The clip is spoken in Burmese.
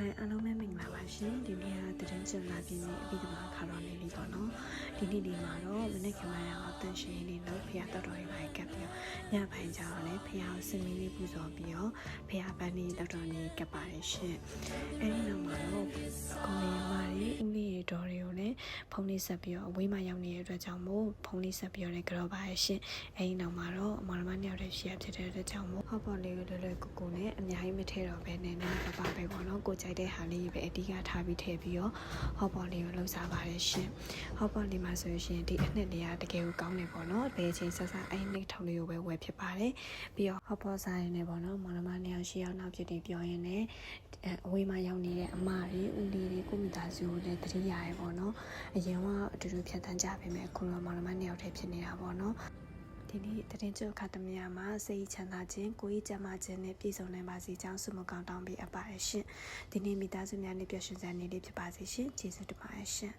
ဟိုင်အားလုံးပဲမင်္ဂလာပါရှင်ဒီနေ့ကတရင်ကျလာပြင်းနေအပြီးတမှာခါတော်နေလေးပေါ့နော်ဒီနေ့ဒီမှာတော့မနေ့ကမှရအောင်တန်ရှင်လေးလို့ဖះတော်တော်လေးပါကပ်ပြီးညပိုင်းကျတော့လည်းဖះကိုစင်မီလေးပူဇော်ပြီးတော့ဖះပန်းလေးတော်တော်လေးကပ်ပါတယ်ရှင်အဲဒီနောက်မှာတော့ န်းလေးဆက်ပြီးတော့အဝေးမှာရောက်နေတဲ့အတွက်ကြောင့်မို့ဖုန်းလေးဆက်ပြီးတော့လည်းကြောပါရဲ့ရှင်အဲဒီနောက်မှာတော့အမရမနှစ်ယောက်တည်းရှေ့ဖြစ်တဲ့အတွက်ကြောင့်မို့ဟော့ပေါ်လေးကိုလွယ်လွယ်ကူကူနဲ့အများကြီးမထဲတော့ဘဲနဲ့နည်းနည်းပါးပါးပဲပေါ့နော်ကိုကြိုက်တဲ့ဟာလေးပဲအဓိကထားပြီးထည့်ပြီးတော့ဟော့ပေါ်လေးကိုလှုပ်စားပါတယ်ရှင်ဟော့ပေါ်လေးမှာဆိုရင်ဒီအနှစ်လေးကတကယ်ကိုကောင်းနေပေါ့နော်ဘယ်ချိန်ဆက်ဆက်အဲ့နှိတ်ထုံလေးကိုပဲဝယ်ဖြစ်ပါတယ်ပြီးတော့ဟော့ပေါ်စားရင်လည်းပေါ့နော်မောင်နှမနှစ်ယောက် ရှေ့ရောက်နောက်ဖြစ်နေပြောရင်လည်းအဝေးမှာရောက်နေတဲ့အမတွေဦးလေးတွေကိုမိသားစုကိုလည်းတတိယရယ်ပေါ့နော်အရင်ကအတူတူဖြတ်တန်းကြပေမဲ့အခုတော့မောင်နှမနှစ်ယောက်တည်းဖြစ်နေတာပေါ့နော်ဒီနေ့တရင်ကျုပ်ခါသမ ्या မှာစိတ်ချမ်းသာခြင်းကိုယ်ရေးကျန်းမာခြင်းနဲ့ပြည့်စုံနိုင်ပါစေကြောင်းဆုမကောင်းတောင်းပေးအပ်ပါရရှင်။ဒီနေ့မိသားစုများနဲ့ပျော်ရွှင်စရာနေ့လေးဖြစ်ပါစေရှင်။ကျေးဇူးတင်ပါတယ်ရှင်။